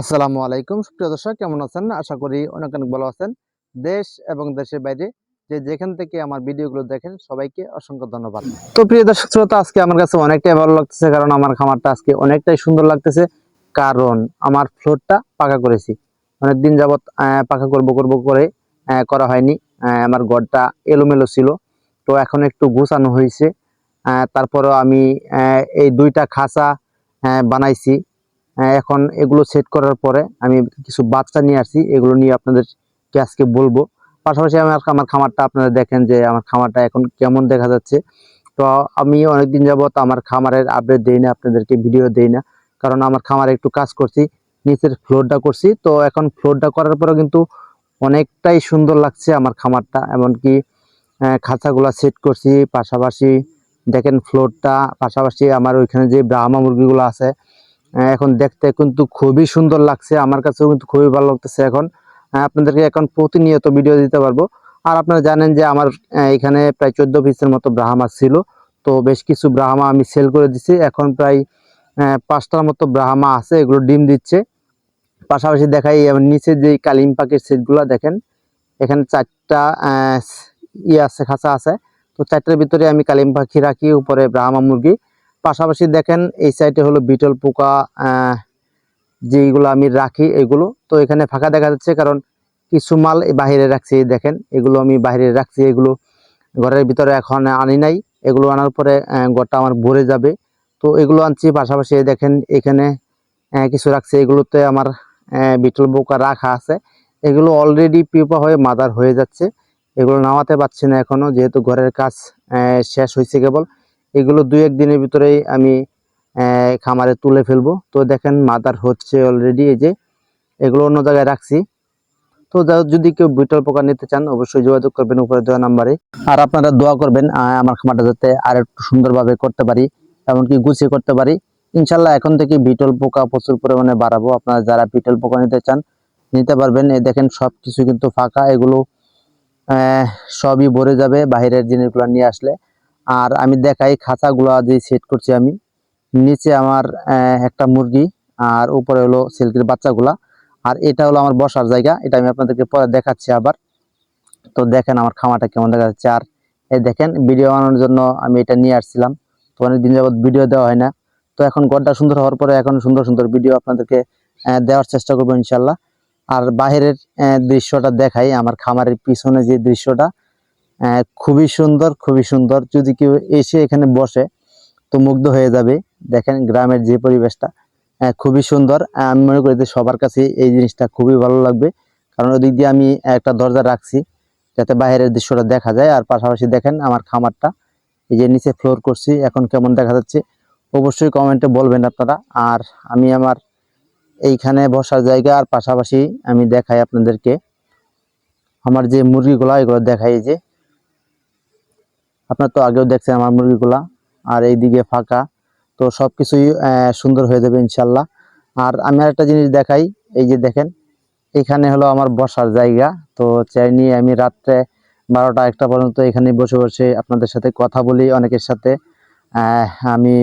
আসসালামু আলাইকুম। সুপ্রিয় দর্শক কেমন আছেন? আশা করি অনেক অনেক ভালো আছেন। দেশ এবং দেশের বাইরে যে যেখান থেকে আমার ভিডিওগুলো দেখেন সবাইকে অসংখ্য ধন্যবাদ। তো প্রিয় দর্শক শ্রোতা আজকে আমার কাছে অনেকটাই ভালো লাগতেছে কারণ আমার খামারটা আজকে অনেকটাই সুন্দর লাগতেছে। কারণ আমার ফ্লোরটা পাকা করেছি। অনেকদিন যাবত আহ, পাকা করব করব করে করা হয়নি। আমার ঘরটা এলোমেলো ছিল। তো এখন একটু গোছানো হয়েছে। তারপরেও আমি এই দুইটা খাঁচা বানাইছি। এখন এগুলো সেট করার পরে আমি কিছু বাচ্চা নিয়ে আসছি, এগুলো নিয়ে আপনাদেরকে আজকে বলব। পাশাপাশি আমার আমার খামারটা আপনারা দেখেন যে আমার খামারটা এখন কেমন দেখা যাচ্ছে। তো আমি অনেকদিন যাবত আমার খামারের আপডেট দেই না, আপনাদেরকে ভিডিও দেই না, কারণ আমার খামারে একটু কাজ করছি, নিচের ফ্লোরটা করছি। তো এখন ফ্লোরটা করার পরে কিন্তু অনেকটাই সুন্দর লাগছে আমার খামারটা, এমনকি খাঁচাগুলা সেট করছি। পাশাপাশি দেখেন ফ্লোরটা পাশাপাশি আমার ওইখানে যে ব্রাহ্মা মুরগিগুলো আছে এখন দেখতে কিন্তু খুবই সুন্দর লাগছে। আমার কাছেও কিন্তু খুবই ভালো লাগতেছে এখন। আপনাদেরকে এখন প্রতিনিয়ত ভিডিও দিতে পারব। আর আপনারা জানেন যে আমার এখানে প্রায় চোদ্দ পিসের মতো ব্রাহ্মা ছিল। তো বেশ কিছু ব্রাহ্মা আমি সেল করে দিছি। এখন প্রায় পাঁচটার মতো ব্রাহ্মা আছে, এগুলো ডিম দিচ্ছে। পাশাপাশি দেখাই নিচে যে কালিম পাখির সেটগুলো দেখেন, এখানে চারটা ইয়ে আছে, খাঁচা আছে। তো চারটার ভিতরে আমি কালিম পাখি রাখি, উপরে ব্রাহ্মা মুরগি। পাশাপাশি দেখেন, এই সাইডে হলো বিটল পোকা যেগুলো আমি রাখি এগুলো। তো এখানে ফাঁকা দেখা যাচ্ছে কারণ কিছু মাল বাইরে রাখছি দেখেন, এগুলো আমি বাইরে রাখছি, এগুলো ঘরের ভিতরে এখন আনি নাই। এগুলো আনার পরে ঘরটা আমার ভরে যাবে। তো এগুলো আনছি, পাশাপাশি দেখেন, এখানে কিছু রাখছি। এগুলোতে আমার বিটল পোকা রাখা আছে। এগুলো অলরেডি পিপা হয়ে মাদার হয়ে যাচ্ছে। এগুলো নামাতে পারছি না এখনও যেহেতু ঘরের কাজ শেষ হয়েছে কেবল। এগুলো দুই এক দিনের ভিতরেই আমি খামারে তুলে ফেলব। তো দেখেন, মাদার হচ্ছে অলরেডি এই যে, এগুলো অন্য জায়গায় রাখছি। তো যদি কেউ বিটল পোকা নিতে চান, অবশ্যই যোগাযোগ করবেন উপরে দেওয়া নাম্বারে। আর আপনারা দোয়া করবেন আমার খামারটা যাতে আর একটু সুন্দরভাবে করতে পারি, এমনকি গুছিয়ে করতে পারি। ইনশাল্লাহ এখন থেকে বিটল পোকা প্রচুর পরিমাণে বাড়াবো। আপনারা যারা বিটল পোকা নিতে চান, নিতে পারবেন। এই দেখেন সব কিছু কিন্তু ফাঁকা। এগুলো সবই ভরে যাবে, বাইরের জিনিসগুলো নিয়ে আসলে। আর আমি দেখাই খাঁচাগুলো যে সেট করছি আমি। নিচে আমার একটা মুরগি আর উপরে হলো সিল্কের বাচ্চাগুলা। আর এটা হলো আমার বসার জায়গা এটা আমি আপনাদেরকে পরে দেখাচ্ছি আবার। তো দেখেন আমার খামাটা কেমন দেখা যাচ্ছে আর এই দেখেন ভিডিও বানানোর জন্য আমি এটা নিয়ে আসছিলাম। তো অনেকদিন যাবত ভিডিও দেওয়া হয় না। তো এখন ঘরটা সুন্দর হওয়ার পরে এখন সুন্দর সুন্দর ভিডিও আপনাদেরকে দেওয়ার চেষ্টা করব ইনশাল্লাহ আর বাইরের আহ, দৃশ্যটা দেখাই আমার খামারের পিছনে যে দৃশ্যটা খুবই সুন্দর খুবই সুন্দর। যদি কেউ এসে এখানে বসে, তো মুগ্ধ হয়ে যাবে। দেখেন গ্রামের যে পরিবেশটা খুবই সুন্দর। আমি মনে করি যে সবার কাছে এই জিনিসটা খুবই ভালো লাগবে। কারণ ওদিক দিয়ে আমি একটা দরজা রাখছি, যাতে বাইরের দৃশ্যটা দেখা যায়। আর পাশাপাশি দেখেন আমার খামারটা, এই যে নিচে ফ্লোর করছি। এখন কেমন দেখা যাচ্ছে, অবশ্যই কমেন্টে বলবেন আপনারা। আর আমি আমার এইখানে বসার জায়গা, আর পাশাপাশি আমি দেখাই আপনাদেরকে। আমার যে মুরগিগুলো, এগুলো দেখাই যে আপনার তো আগেও দেখছেন আমার মুরগিগুলা, আর এইদিকে ফাঁকা। তো সব কিছুই সুন্দর হয়ে যাবে ইনশাল্লাহ। আর আমি আরেকটা জিনিস দেখাই, এই যে দেখেন, এখানে হলো আমার বসার জায়গা। তো চাই নিয়ে আমি রাত্রে বারোটা একটা পর্যন্ত এখানে বসে বসে আপনাদের সাথে কথা বলি অনেকের সাথে। আমি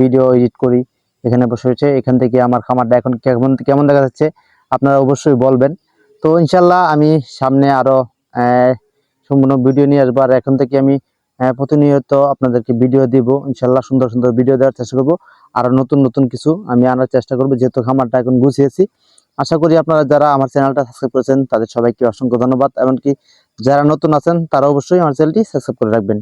ভিডিও এডিট করি এখানে বসে বসে। এখান থেকে আমার খামারটা এখন কেমন কেমন দেখা যাচ্ছে আপনারা অবশ্যই বলবেন। তো ইনশাল্লাহ আমি সামনে আরও সম্পূর্ণ ভিডিও নিয়ে আসব। আর এখন থেকে আমি প্রতিনিয়ত আপনাদেরকে ভিডিও দিব। ইনশাল্লাহ সুন্দর সুন্দর ভিডিও দেওয়ার চেষ্টা করব। আর নতুন নতুন কিছু আমি আনার চেষ্টা করব, যেহেতু খামারটা এখন গুছিয়েছি। আশা করি আপনারা যারা আমার চ্যানেলটা সাবস্ক্রাইব করেছেন, তাদের সবাইকে অসংখ্য ধন্যবাদ। এমনকি যারা নতুন আছেন, তারা অবশ্যই আমার চ্যানেলটি সাবস্ক্রাইব করে রাখবেন।